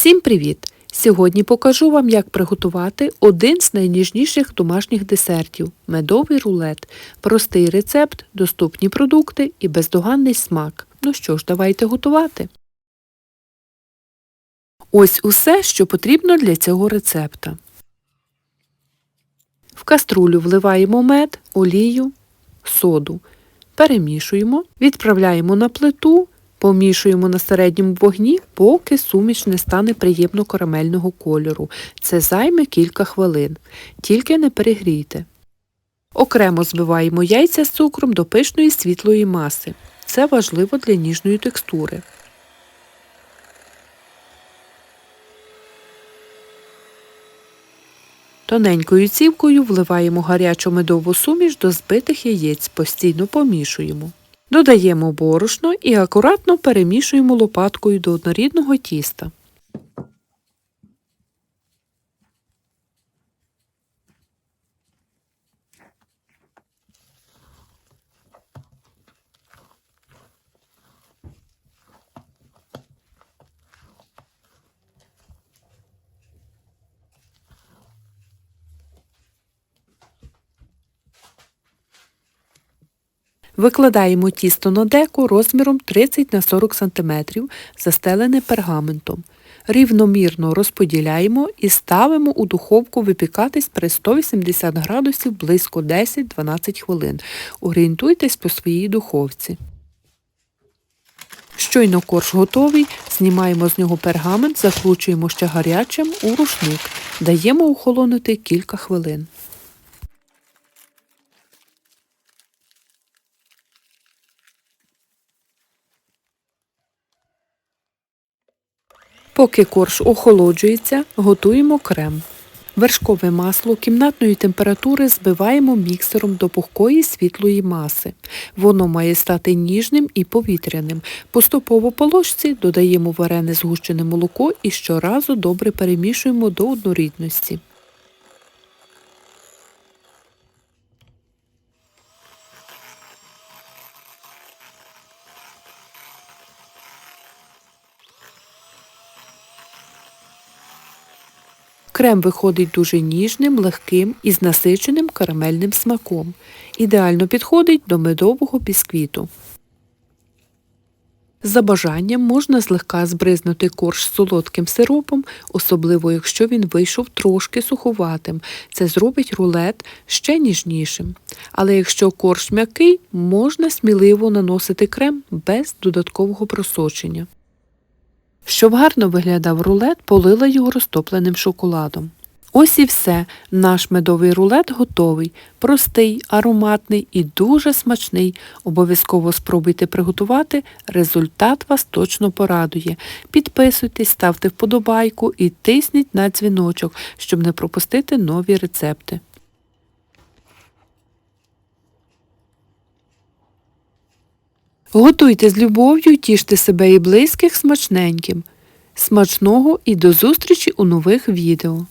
Всім привіт! Сьогодні покажу вам, як приготувати один з найніжніших домашніх десертів медовий рулет. Простий рецепт, доступні продукти і бездоганний смак. Ну що ж, давайте готувати. Ось усе, що потрібно для цього рецепта. В каструлю вливаємо мед, олію, соду. Перемішуємо, відправляємо на плиту, помішуємо на середньому вогні, поки суміш не стане приємно карамельного кольору. Це займе кілька хвилин. Тільки не перегрійте. Окремо збиваємо яйця з цукром до пишної світлої маси. Це важливо для ніжної текстури. Тоненькою цівкою вливаємо гарячу медову суміш до збитих яєць, постійно помішуємо. Додаємо борошно і акуратно перемішуємо лопаткою до однорідного тіста. Викладаємо тісто на деко розміром 30 на 40 см, застелене пергаментом. Рівномірно розподіляємо і ставимо у духовку випікатись при 180 градусів близько 10-12 хвилин. Орієнтуйтесь по своїй духовці. Щойно корж готовий, знімаємо з нього пергамент, закручуємо ще гарячим у рушник. Даємо охолонути кілька хвилин. Поки корж охолоджується, готуємо крем. Вершкове масло кімнатної температури збиваємо міксером до пухкої світлої маси. Воно має стати ніжним і повітряним. Поступово по ложці додаємо варене згущене молоко і щоразу добре перемішуємо до однорідності. Крем виходить дуже ніжним, легким і з насиченим карамельним смаком. Ідеально підходить до медового бісквіту. За бажанням можна злегка збризнути корж солодким сиропом, особливо якщо він вийшов трошки суховатим. Це зробить рулет ще ніжнішим. Але якщо корж м'який, можна сміливо наносити крем без додаткового просочення. Щоб гарно виглядав рулет, полила його розтопленим шоколадом. Ось і все. Наш медовий рулет готовий. Простий, ароматний і дуже смачний. Обов'язково спробуйте приготувати, результат вас точно порадує. Підписуйтесь, ставте вподобайку і тисніть на дзвіночок, щоб не пропустити нові рецепти. Готуйте з любов'ю, тіште себе і близьких смачненьким. Смачного і до зустрічі у нових відео.